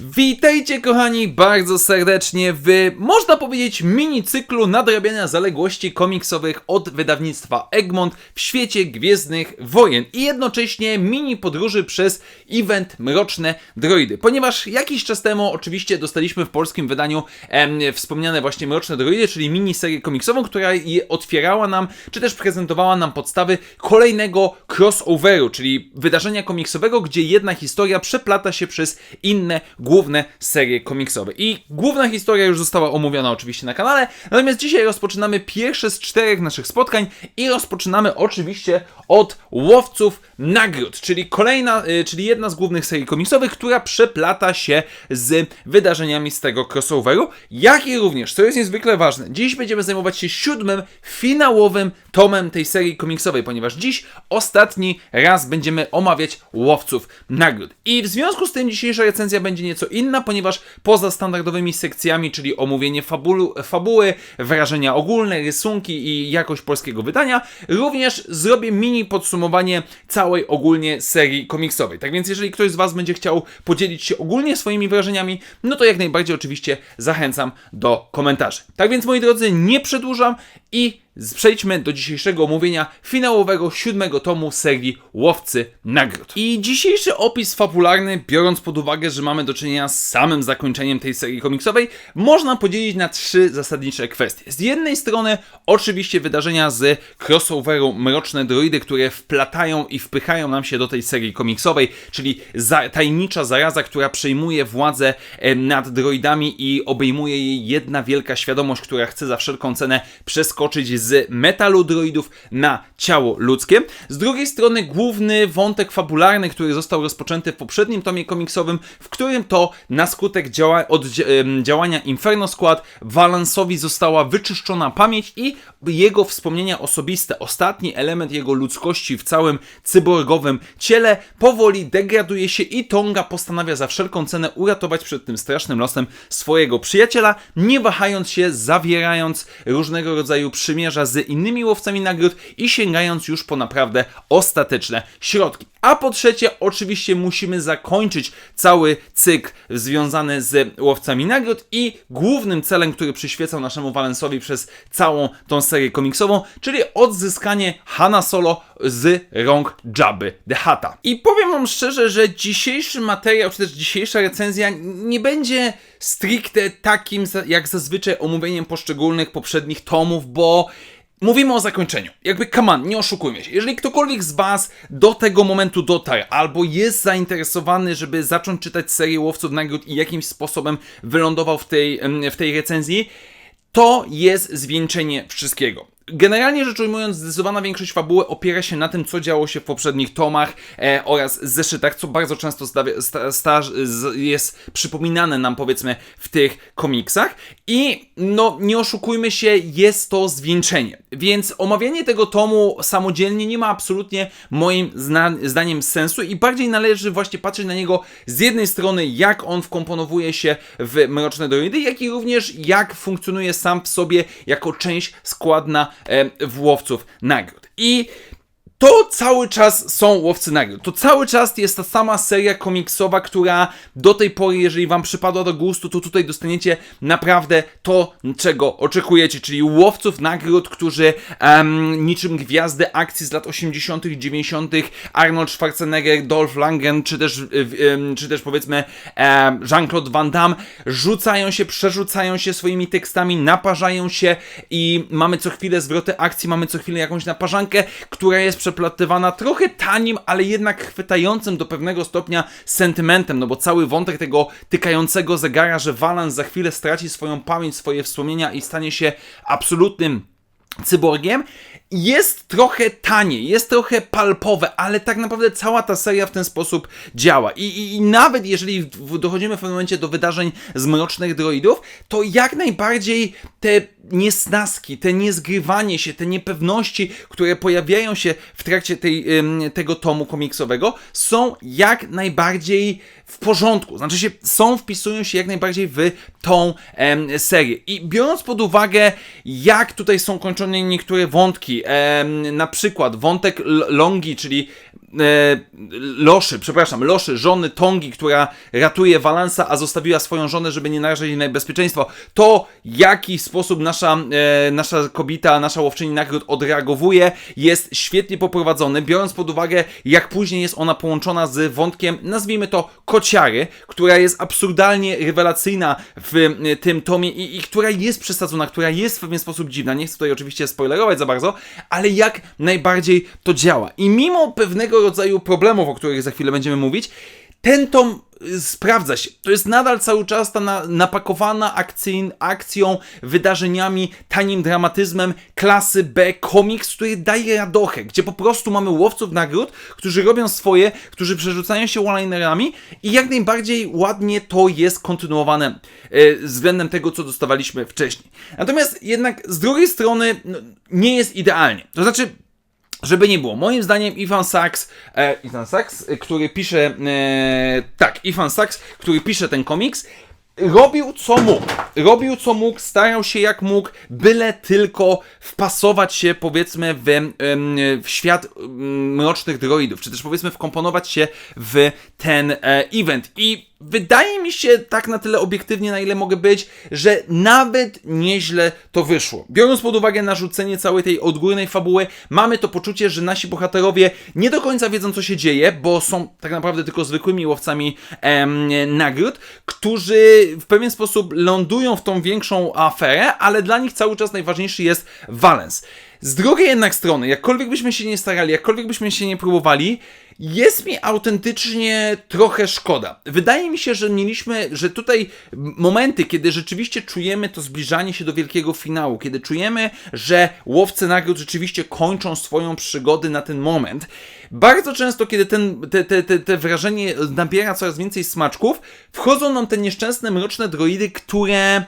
Witajcie kochani bardzo serdecznie w, można powiedzieć, mini cyklu nadrabiania zaległości komiksowych od wydawnictwa Egmont w świecie Gwiezdnych Wojen i jednocześnie mini podróży przez event Mroczne Droidy, ponieważ jakiś czas temu oczywiście dostaliśmy w polskim wydaniu em, wspomniane właśnie Mroczne Droidy, czyli mini serię komiksową, która je otwierała nam, czy też prezentowała nam podstawy kolejnego crossoveru, czyli wydarzenia komiksowego, gdzie jedna historia przeplata się przez inne główne serie komiksowe. I główna historia już została omówiona oczywiście na kanale, natomiast dzisiaj rozpoczynamy pierwsze z czterech naszych spotkań i rozpoczynamy oczywiście od Łowców Nagród, czyli kolejna, y, czyli jedna z głównych serii komiksowych, która przeplata się z wydarzeniami z tego crossoveru, jak i również, co jest niezwykle ważne, dziś będziemy zajmować się siódmym, finałowym tomem tej serii komiksowej, ponieważ dziś ostatni raz będziemy omawiać Łowców Nagród. I w związku z tym dzisiejsza recenzja będzie nieco inna, ponieważ poza standardowymi sekcjami, czyli omówienie fabulu, fabuły, wrażenia ogólne, rysunki i jakość polskiego wydania, również zrobię mini podsumowanie całej ogólnie serii komiksowej. Tak więc jeżeli ktoś z Was będzie chciał podzielić się ogólnie swoimi wrażeniami, no to jak najbardziej oczywiście zachęcam do komentarzy. Tak więc moi drodzy, nie przedłużam i Przejdźmy do dzisiejszego omówienia finałowego siódmego tomu serii Łowcy Nagród. I dzisiejszy opis fabularny, biorąc pod uwagę, że mamy do czynienia z samym zakończeniem tej serii komiksowej, można podzielić na trzy zasadnicze kwestie. Z jednej strony oczywiście wydarzenia z crossoveru Mroczne Droidy, które wplatają i wpychają nam się do tej serii komiksowej, czyli za, tajemnicza zaraza, która przejmuje władzę e, nad droidami i obejmuje jej jedna wielka świadomość, która chce za wszelką cenę przeskoczyć z metalu droidów na ciało ludzkie. Z drugiej strony główny wątek fabularny, który został rozpoczęty w poprzednim tomie komiksowym, w którym to na skutek działa od działania Inferno Squad Valansowi została wyczyszczona pamięć i jego wspomnienia osobiste, ostatni element jego ludzkości w całym cyborgowym ciele powoli degraduje się i Tonga postanawia za wszelką cenę uratować przed tym strasznym losem swojego przyjaciela, nie wahając się, zawierając różnego rodzaju przymierza z innymi łowcami nagród i sięgając już po naprawdę ostateczne środki. A po trzecie, oczywiście musimy zakończyć cały cykl związany z łowcami nagród i głównym celem, który przyświecał naszemu Valensowi przez całą tą serię komiksową, czyli odzyskanie Hanna Solo z rąk Jabby the Hutta. I powiem wam szczerze, że dzisiejszy materiał, czy też dzisiejsza recenzja nie będzie stricte takim jak zazwyczaj omówieniem poszczególnych poprzednich tomów, bo Mówimy o zakończeniu. Jakby, come on, nie oszukujmy się. Jeżeli ktokolwiek z Was do tego momentu dotarł, albo jest zainteresowany, żeby zacząć czytać serię Łowców Nagród i jakimś sposobem wylądował w tej, w tej recenzji, to jest zwieńczenie wszystkiego. Generalnie rzecz ujmując, zdecydowana większość fabuły opiera się na tym, co działo się w poprzednich tomach e, oraz zeszytach, co bardzo często stawia, sta, sta, jest przypominane nam, powiedzmy, w tych komiksach. I no, nie oszukujmy się, jest to zwieńczenie. Więc omawianie tego tomu samodzielnie nie ma absolutnie moim zna, zdaniem sensu i bardziej należy właśnie patrzeć na niego z jednej strony, jak on wkomponowuje się w Mroczne Droidy, jak i również jak funkcjonuje sam w sobie jako część składna e, w Łowców Nagród. I to cały czas są łowcy nagród. To cały czas jest ta sama seria komiksowa, która do tej pory, jeżeli Wam przypadła do gustu, to tutaj dostaniecie naprawdę to, czego oczekujecie, czyli łowców nagród, którzy em, niczym gwiazdy akcji z lat 80., 90., Arnold Schwarzenegger, Dolph Lundgren, czy też, em, czy też powiedzmy em, Jean-Claude Van Damme, rzucają się, przerzucają się swoimi tekstami, naparzają się i mamy co chwilę zwroty akcji, mamy co chwilę jakąś naparzankę, która jest przeplatywana trochę tanim, ale jednak chwytającym do pewnego stopnia sentymentem, no bo cały wątek tego tykającego zegara, że Valance za chwilę straci swoją pamięć, swoje wspomnienia i stanie się absolutnym cyborgiem jest trochę tanie, jest trochę palpowe, ale tak naprawdę cała ta seria w ten sposób działa. I, i, i nawet jeżeli dochodzimy w pewnym momencie do wydarzeń z Mrocznych Droidów, to jak najbardziej te niesnaski, te niezgrywanie się, te niepewności, które pojawiają się w trakcie tej, tego tomu komiksowego, są jak najbardziej w porządku. Znaczy się, są, wpisują się jak najbardziej w tą em, serię. I biorąc pod uwagę, jak tutaj są kończone niektóre wątki, em, na przykład wątek Longi, czyli Loszy, przepraszam, Loszy, żony Tongi, która ratuje Walansa, a zostawiła swoją żonę, żeby nie narażać jej na niebezpieczeństwo, to jaki sposób nasza, e, nasza kobieta, nasza łowczyni nagród odreagowuje, jest świetnie poprowadzony, biorąc pod uwagę, jak później jest ona połączona z wątkiem, nazwijmy to kociary, która jest absurdalnie rewelacyjna w e, tym tomie i, i która jest przesadzona, która jest w pewien sposób dziwna. Nie chcę tutaj oczywiście spoilerować za bardzo, ale jak najbardziej to działa. I mimo pewnego rodzaju problemów, o których za chwilę będziemy mówić, ten tom y, sprawdza się. To jest nadal cały czas ta na, napakowana akcji, akcją, wydarzeniami, tanim dramatyzmem klasy B komiks, który daje radochę, gdzie po prostu mamy łowców nagród, którzy robią swoje, którzy przerzucają się one-linerami i jak najbardziej ładnie to jest kontynuowane y, względem tego, co dostawaliśmy wcześniej. Natomiast jednak z drugiej strony no, nie jest idealnie. To znaczy, żeby nie było, moim zdaniem Ivan Sachs, e, Ivan Sachs, e, który pisze, e, tak, Ivan Sachs, który pisze ten komiks, robił co mógł. Robił co mógł, starał się jak mógł, byle tylko wpasować się powiedzmy w, w świat mrocznych droidów, czy też powiedzmy wkomponować się w ten e, event. I wydaje mi się tak na tyle obiektywnie, na ile mogę być, że nawet nieźle to wyszło. Biorąc pod uwagę narzucenie całej tej odgórnej fabuły, mamy to poczucie, że nasi bohaterowie nie do końca wiedzą, co się dzieje, bo są tak naprawdę tylko zwykłymi łowcami em, nagród, którzy w pewien sposób lądują w tą większą aferę, ale dla nich cały czas najważniejszy jest Valens. Z drugiej jednak strony, jakkolwiek byśmy się nie starali, jakkolwiek byśmy się nie próbowali, jest mi autentycznie trochę szkoda. Wydaje mi się, że mieliśmy, że tutaj momenty, kiedy rzeczywiście czujemy to zbliżanie się do wielkiego finału, kiedy czujemy, że łowcy nagród rzeczywiście kończą swoją przygodę na ten moment. Bardzo często, kiedy ten, te, te, te, te wrażenie nabiera coraz więcej smaczków, wchodzą nam te nieszczęsne mroczne droidy, które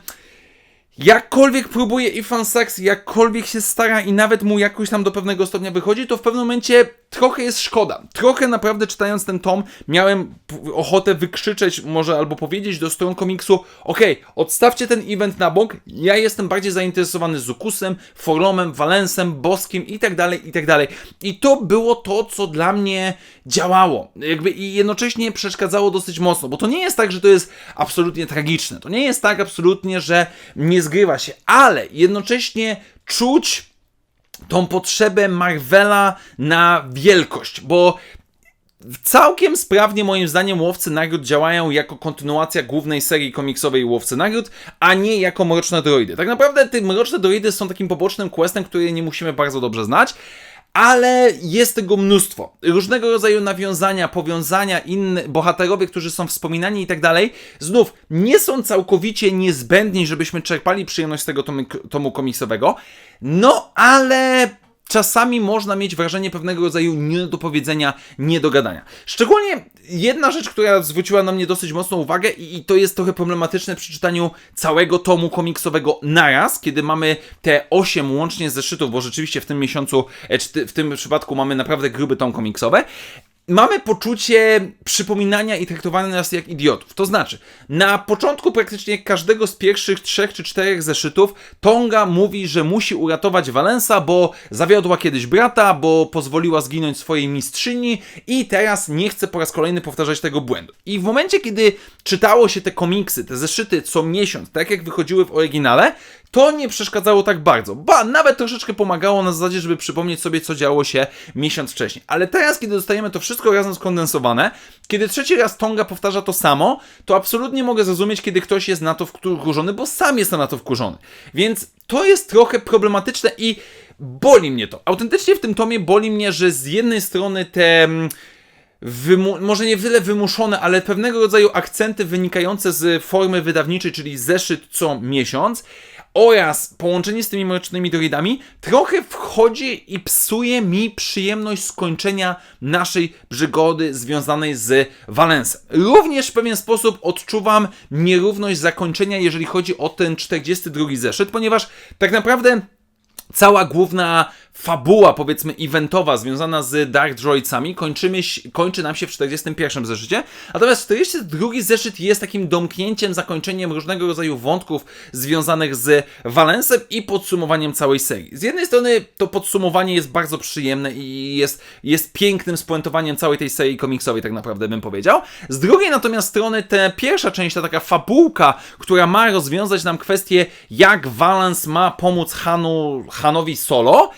jakkolwiek próbuje Ivan Sachs, jakkolwiek się stara i nawet mu jakoś tam do pewnego stopnia wychodzi, to w pewnym momencie trochę jest szkoda. Trochę naprawdę czytając ten tom miałem ochotę wykrzyczeć może albo powiedzieć do stron komiksu okej, odstawcie ten event na bok, ja jestem bardziej zainteresowany Zukusem, Forlomem, Valensem, Boskim i tak dalej, i tak dalej. I to było to, co dla mnie działało. Jakby i jednocześnie przeszkadzało dosyć mocno, bo to nie jest tak, że to jest absolutnie tragiczne. To nie jest tak absolutnie, że nie zgrywa się, ale jednocześnie czuć tą potrzebę Marvela na wielkość, bo całkiem sprawnie moim zdaniem Łowcy Nagród działają jako kontynuacja głównej serii komiksowej Łowcy Nagród, a nie jako Mroczne Droidy. Tak naprawdę te Mroczne Droidy są takim pobocznym questem, który nie musimy bardzo dobrze znać, ale jest tego mnóstwo. Różnego rodzaju nawiązania, powiązania, inne bohaterowie, którzy są wspominani i tak dalej, znów nie są całkowicie niezbędni, żebyśmy czerpali przyjemność z tego tomu, tomu komiksowego, no ale czasami można mieć wrażenie pewnego rodzaju niedopowiedzenia, niedogadania. Szczególnie jedna rzecz, która zwróciła na mnie dosyć mocną uwagę i, i to jest trochę problematyczne przy czytaniu całego tomu komiksowego naraz, kiedy mamy te 8 łącznie zeszytów, bo rzeczywiście w tym miesiącu, e, w tym przypadku mamy naprawdę gruby tom komiksowy, mamy poczucie przypominania i traktowania nas jak idiotów. To znaczy, na początku praktycznie każdego z pierwszych trzech czy czterech zeszytów Tonga mówi, że musi uratować Valensa, bo zawiodła kiedyś brata, bo pozwoliła zginąć swojej mistrzyni i teraz nie chce po raz kolejny powtarzać tego błędu. I w momencie, kiedy czytało się te komiksy, te zeszyty co miesiąc, tak jak wychodziły w oryginale, to nie przeszkadzało tak bardzo. Ba, nawet troszeczkę pomagało na zasadzie, żeby przypomnieć sobie, co działo się miesiąc wcześniej. Ale teraz, kiedy dostajemy to wszystko razem skondensowane, kiedy trzeci raz Tonga powtarza to samo, to absolutnie mogę zrozumieć, kiedy ktoś jest na to wkurzony, bo sam jestem na to wkurzony. Więc to jest trochę problematyczne i boli mnie to. Autentycznie w tym tomie boli mnie, że z jednej strony te. mm, wymu- może nie tyle wymuszone, ale pewnego rodzaju akcenty wynikające z formy wydawniczej, czyli zeszyt co miesiąc, oraz połączenie z tymi mrocznymi droidami trochę wchodzi i psuje mi przyjemność skończenia naszej przygody związanej z Valensem. Również w pewien sposób odczuwam nierówność zakończenia, jeżeli chodzi o ten 42 zeszyt, ponieważ tak naprawdę cała główna fabuła, powiedzmy, eventowa związana z Dark Droidsami kończymy, kończy nam się w 41 zeszycie, natomiast 42 zeszyt jest takim domknięciem, zakończeniem różnego rodzaju wątków związanych z Valensem i podsumowaniem całej serii. Z jednej strony to podsumowanie jest bardzo przyjemne i jest, jest pięknym spuentowaniem całej tej serii komiksowej, tak naprawdę bym powiedział. Z drugiej natomiast strony ta pierwsza część, ta taka fabułka, która ma rozwiązać nam kwestię, jak Valens ma pomóc Hanu, Hanowi solo,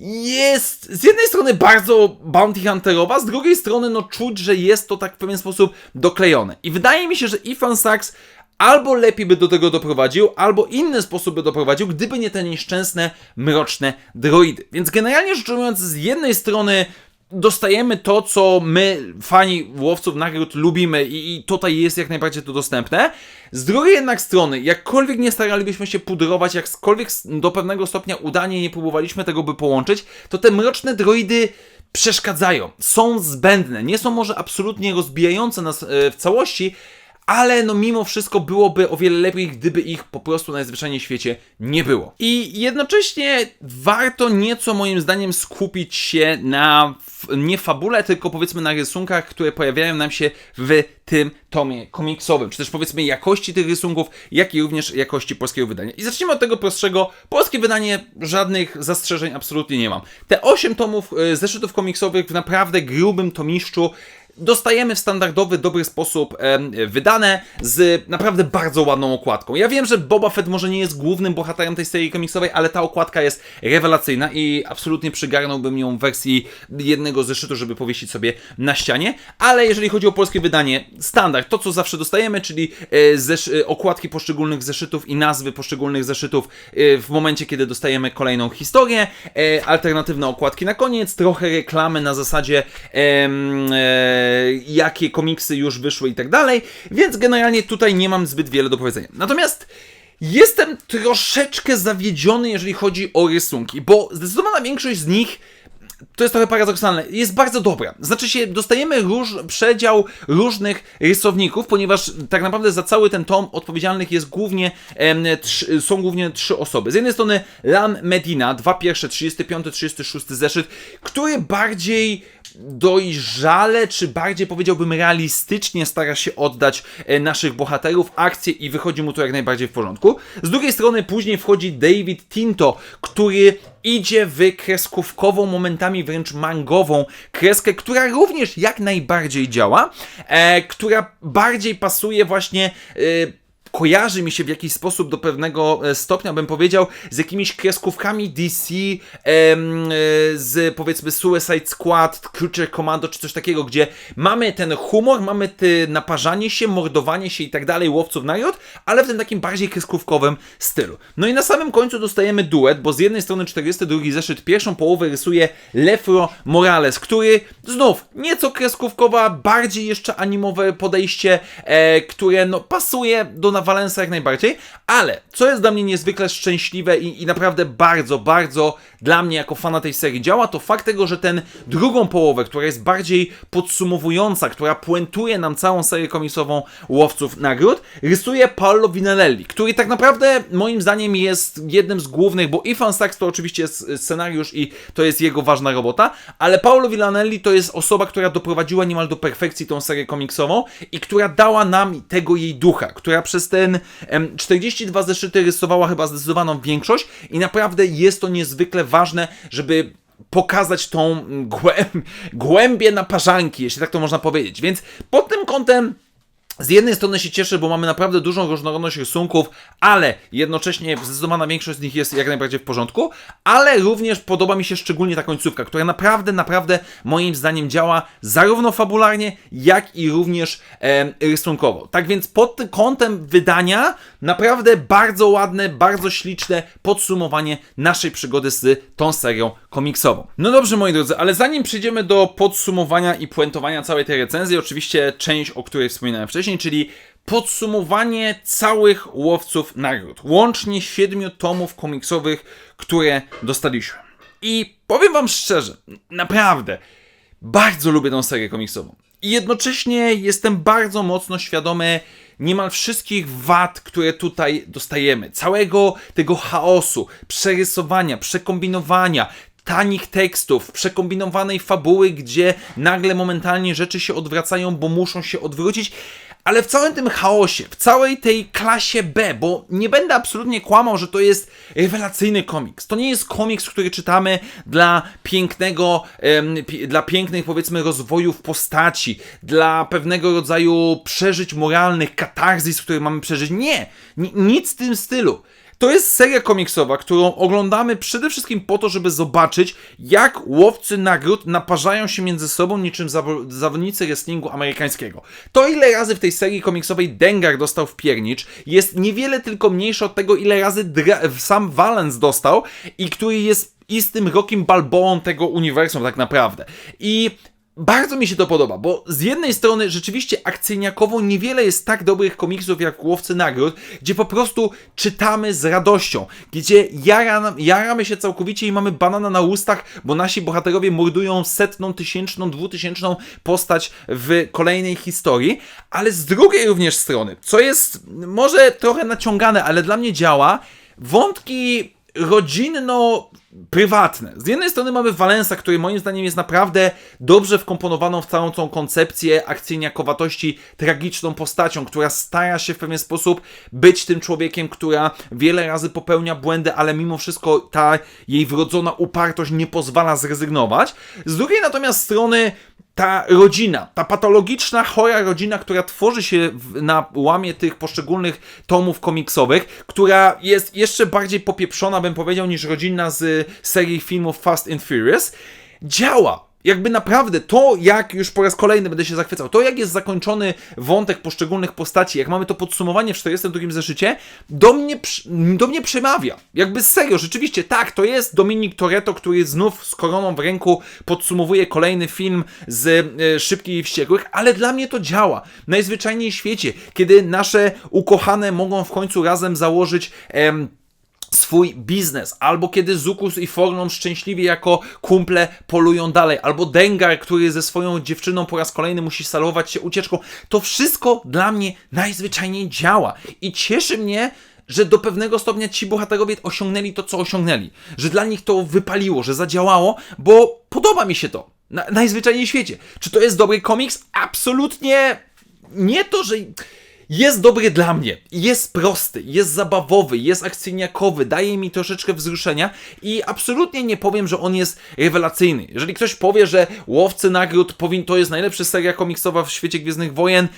jest z jednej strony bardzo bounty hunterowa, z drugiej strony no czuć, że jest to tak w pewien sposób doklejone. I wydaje mi się, że Ethan Sachs albo lepiej by do tego doprowadził, albo inny sposób by doprowadził, gdyby nie te nieszczęsne, mroczne droidy. Więc generalnie rzecz ujmując, z jednej strony dostajemy to, co my, fani łowców nagród, lubimy i, i tutaj jest jak najbardziej to dostępne. Z drugiej jednak strony, jakkolwiek nie staralibyśmy się pudrować, jakkolwiek do pewnego stopnia udanie nie próbowaliśmy tego by połączyć, to te mroczne droidy przeszkadzają, są zbędne, nie są może absolutnie rozbijające nas e, w całości, ale no mimo wszystko byłoby o wiele lepiej, gdyby ich po prostu najzwyczajniej w świecie nie było. I jednocześnie warto nieco moim zdaniem skupić się na nie fabule, tylko powiedzmy na rysunkach, które pojawiają nam się w tym tomie komiksowym, czy też powiedzmy jakości tych rysunków, jak i również jakości polskiego wydania. I zacznijmy od tego prostszego. Polskie wydanie żadnych zastrzeżeń absolutnie nie mam. Te 8 tomów e, zeszytów komiksowych w naprawdę grubym tomiszczu dostajemy w standardowy, dobry sposób wydane z naprawdę bardzo ładną okładką. Ja wiem, że Boba Fett może nie jest głównym bohaterem tej serii komiksowej, ale ta okładka jest rewelacyjna i absolutnie przygarnąłbym ją w wersji jednego zeszytu, żeby powiesić sobie na ścianie. Ale jeżeli chodzi o polskie wydanie, standard, to co zawsze dostajemy, czyli e, e, okładki poszczególnych zeszytów i nazwy poszczególnych zeszytów e, w momencie, kiedy dostajemy kolejną historię, alternatywne okładki na koniec, trochę reklamy na zasadzie jakie komiksy już wyszły i tak dalej, więc generalnie tutaj nie mam zbyt wiele do powiedzenia. Natomiast jestem troszeczkę zawiedziony, jeżeli chodzi o rysunki, bo zdecydowana większość z nich to jest trochę paradoksalne, jest bardzo dobra. Znaczy się, dostajemy róż, przedział różnych rysowników, ponieważ tak naprawdę za cały ten tom odpowiedzialnych jest głównie, są głównie trzy osoby. Z jednej strony Lam Medina, dwa pierwsze, 35, 36 zeszyt, który bardziej dojrzale, czy bardziej powiedziałbym realistycznie stara się oddać e, naszych bohaterów, akcję i wychodzi mu to jak najbardziej w porządku. Z drugiej strony później wchodzi David Tinto, który idzie w kreskówkową, momentami wręcz mangową kreskę, która również jak najbardziej działa, e, która bardziej pasuje właśnie e, kojarzy mi się w jakiś sposób do pewnego e, stopnia, bym powiedział, z jakimiś kreskówkami DC, e, z powiedzmy Suicide Squad, Creature Commando czy coś takiego, gdzie mamy ten humor, mamy te naparzanie się, mordowanie się i tak dalej łowców nagród, ale w tym takim bardziej kreskówkowym stylu. No i na samym końcu dostajemy duet, bo z jednej strony 42 zeszyt pierwszą połowę rysuje Lefro Morales, który znów nieco kreskówkowa, bardziej jeszcze animowe podejście, e, które no pasuje do Valensa jak najbardziej, ale co jest dla mnie niezwykle szczęśliwe i, i naprawdę bardzo, bardzo dla mnie jako fana tej serii działa, to fakt tego, że ten drugą połowę, która jest bardziej podsumowująca, która puentuje nam całą serię komiksową Łowców Nagród, rysuje Paolo Vinalelli, który tak naprawdę moim zdaniem jest jednym z głównych, bo Ethan Sachs to oczywiście jest scenariusz i to jest jego ważna robota, ale Paolo Villanelli to jest osoba, która doprowadziła niemal do perfekcji tą serię komiksową i która dała nam tego jej ducha, która przez ten em, 42 zeszyty rysowała chyba zdecydowaną większość i naprawdę jest to niezwykle ważne, żeby pokazać tą głęb głębię naparzanki, jeśli tak to można powiedzieć. Więc pod tym kątem z jednej strony się cieszę, bo mamy naprawdę dużą różnorodność rysunków, ale jednocześnie zdecydowana większość z nich jest jak najbardziej w porządku, ale również podoba mi się szczególnie ta końcówka, która naprawdę, naprawdę moim zdaniem działa zarówno fabularnie, jak i również em, rysunkowo. Tak więc pod tym kątem wydania naprawdę bardzo ładne, bardzo śliczne podsumowanie naszej przygody z tą serią komiksową. No dobrze, moi drodzy, ale zanim przejdziemy do podsumowania i puentowania całej tej recenzji, oczywiście część, o której wspominałem wcześniej, czyli podsumowanie całych łowców nagród. Łącznie siedmiu tomów komiksowych, które dostaliśmy. I powiem wam szczerze, naprawdę, bardzo lubię tę serię komiksową. I jednocześnie jestem bardzo mocno świadomy niemal wszystkich wad, które tutaj dostajemy. Całego tego chaosu, przerysowania, przekombinowania, tanich tekstów, przekombinowanej fabuły, gdzie nagle momentalnie rzeczy się odwracają, bo muszą się odwrócić. Ale w całym tym chaosie, w całej tej klasie B, bo nie będę absolutnie kłamał, że to jest rewelacyjny komiks. To nie jest komiks, który czytamy dla pięknego, dla pięknych powiedzmy rozwojów postaci, dla pewnego rodzaju przeżyć moralnych, katarzis, które mamy przeżyć. Nie, Ni- nic w tym stylu. To jest seria komiksowa, którą oglądamy przede wszystkim po to, żeby zobaczyć, jak łowcy nagród naparzają się między sobą niczym zawo- zawodnicy wrestlingu amerykańskiego. To, ile razy w tej serii komiksowej Dengar dostał w piernicz, jest niewiele tylko mniejsze od tego, ile razy sam Valens dostał i który jest istym Rockim Balboą tego uniwersum tak naprawdę. I bardzo mi się to podoba, bo z jednej strony rzeczywiście akcyjniakowo niewiele jest tak dobrych komiksów jak Łowcy Nagród, gdzie po prostu czytamy z radością, gdzie jara, jaramy się całkowicie i mamy banana na ustach, bo nasi bohaterowie mordują setną, tysięczną, dwutysięczną postać w kolejnej historii, ale z drugiej również strony, co jest może trochę naciągane, ale dla mnie działa, wątki rodzinno-prywatne. Z jednej strony mamy Valensa, który moim zdaniem jest naprawdę dobrze wkomponowaną w całą tą koncepcję akcyjniakowatości, tragiczną postacią, która stara się w pewien sposób być tym człowiekiem, która wiele razy popełnia błędy, ale mimo wszystko ta jej wrodzona upartość nie pozwala zrezygnować. Z drugiej natomiast strony ta rodzina, ta patologiczna, chora rodzina, która tworzy się na łamie tych poszczególnych tomów komiksowych, która jest jeszcze bardziej popieprzona, bym powiedział, niż rodzina z serii filmów Fast and Furious, działa. Jakby naprawdę to, jak już po raz kolejny będę się zachwycał, to jak jest zakończony wątek poszczególnych postaci, jak mamy to podsumowanie w 42 zeszycie, do mnie, do mnie przemawia. Jakby serio, rzeczywiście, tak, to jest Dominik Toretto, który znów z koroną w ręku podsumowuje kolejny film z e, Szybkich i Wściekłych, ale dla mnie to działa. Najzwyczajniej w świecie, kiedy nasze ukochane mogą w końcu razem założyć swój biznes, albo kiedy Zukus i Fornon szczęśliwie jako kumple polują dalej, albo Dengar, który ze swoją dziewczyną po raz kolejny musi salować się ucieczką. To wszystko dla mnie najzwyczajniej działa i cieszy mnie, że do pewnego stopnia ci bohaterowie osiągnęli to, co osiągnęli, że dla nich to wypaliło, że zadziałało, bo podoba mi się to. Na, najzwyczajniej w świecie. Czy to jest dobry komiks? Absolutnie nie to, że jest dobry dla mnie, jest prosty, jest zabawowy, jest akcyjniakowy, daje mi troszeczkę wzruszenia i absolutnie nie powiem, że on jest rewelacyjny. Jeżeli ktoś powie, że Łowcy Nagród powin, to jest najlepsza seria komiksowa w świecie Gwiezdnych Wojen,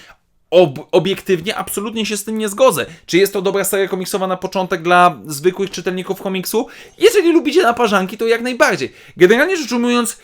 ob obiektywnie absolutnie się z tym nie zgodzę. Czy jest to dobra seria komiksowa na początek dla zwykłych czytelników komiksu? Jeżeli lubicie naparzanki, to jak najbardziej. Generalnie rzecz ujmując,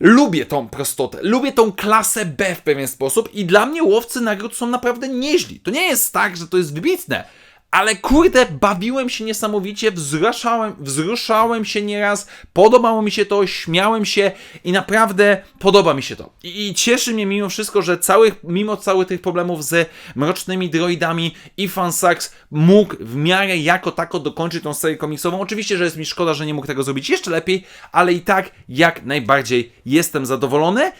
Lubię tą prostotę, lubię tą klasę B w pewien sposób i dla mnie łowcy nagród są naprawdę nieźli. To nie jest tak, że to jest wybitne, ale kurde, bawiłem się niesamowicie, wzruszałem, wzruszałem się nieraz, podobało mi się to, śmiałem się i naprawdę podoba mi się to. I, i cieszy mnie mimo wszystko, że całych, mimo całych tych problemów z mrocznymi droidami i Fansax mógł w miarę jako tako dokończyć tą serię komiksową. Oczywiście, że jest mi szkoda, że nie mógł tego zrobić jeszcze lepiej, ale i tak jak najbardziej jestem zadowolony.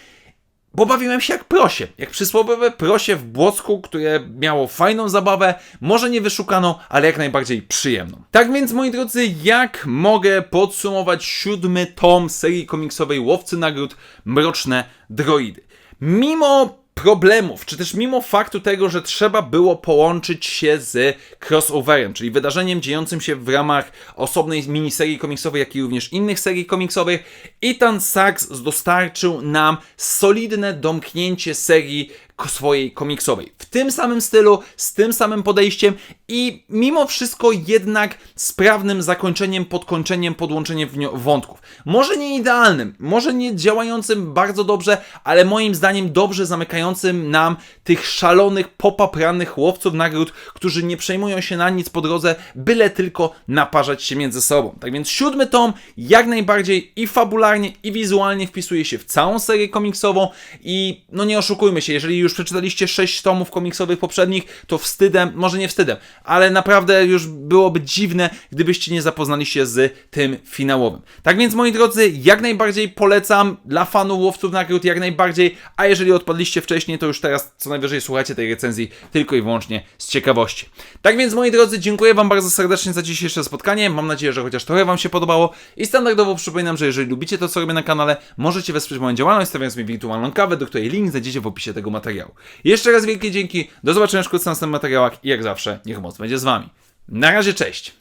Bo bawiłem się jak prosie, jak przysłowiowe prosie w Błocku, które miało fajną zabawę, może nie wyszukaną, ale jak najbardziej przyjemną. Tak więc, moi drodzy, jak mogę podsumować siódmy tom serii komiksowej Łowcy Nagród Mroczne Droidy? Mimo problemów, czy też mimo faktu tego, że trzeba było połączyć się z crossoverem, czyli wydarzeniem dziejącym się w ramach osobnej miniserii komiksowej, jak i również innych serii komiksowych, Ethan Sachs dostarczył nam solidne domknięcie serii swojej komiksowej. W tym samym stylu, z tym samym podejściem i mimo wszystko jednak sprawnym zakończeniem, podkończeniem, podłączeniem wątków. Może nie idealnym, może nie działającym bardzo dobrze, ale moim zdaniem dobrze zamykającym nam tych szalonych, popapranych łowców nagród, którzy nie przejmują się na nic po drodze, byle tylko naparzać się między sobą. Tak więc siódmy tom jak najbardziej i fabularnie, i wizualnie wpisuje się w całą serię komiksową i no nie oszukujmy się, jeżeli już przeczytaliście sześć tomów komiksowych poprzednich, to wstydem, może nie wstydem, ale naprawdę już byłoby dziwne, gdybyście nie zapoznali się z tym finałowym. Tak więc moi drodzy, jak najbardziej polecam dla fanów łowców nagród, jak najbardziej, a jeżeli odpadliście wcześniej, to już teraz co najwyżej słuchacie tej recenzji tylko i wyłącznie z ciekawości. Tak więc moi drodzy, dziękuję wam bardzo serdecznie za dzisiejsze spotkanie, mam nadzieję, że chociaż trochę wam się podobało i standardowo przypominam, że jeżeli lubicie to, co robię na kanale, możecie wesprzeć moją działalność, stawiając mi wirtualną kawę, do której link znajdziecie w opisie tego materiału. Jeszcze raz wielkie dzięki, do zobaczenia wkrótce w następnych materiałach i jak zawsze, niech moc będzie z wami. Na razie, cześć!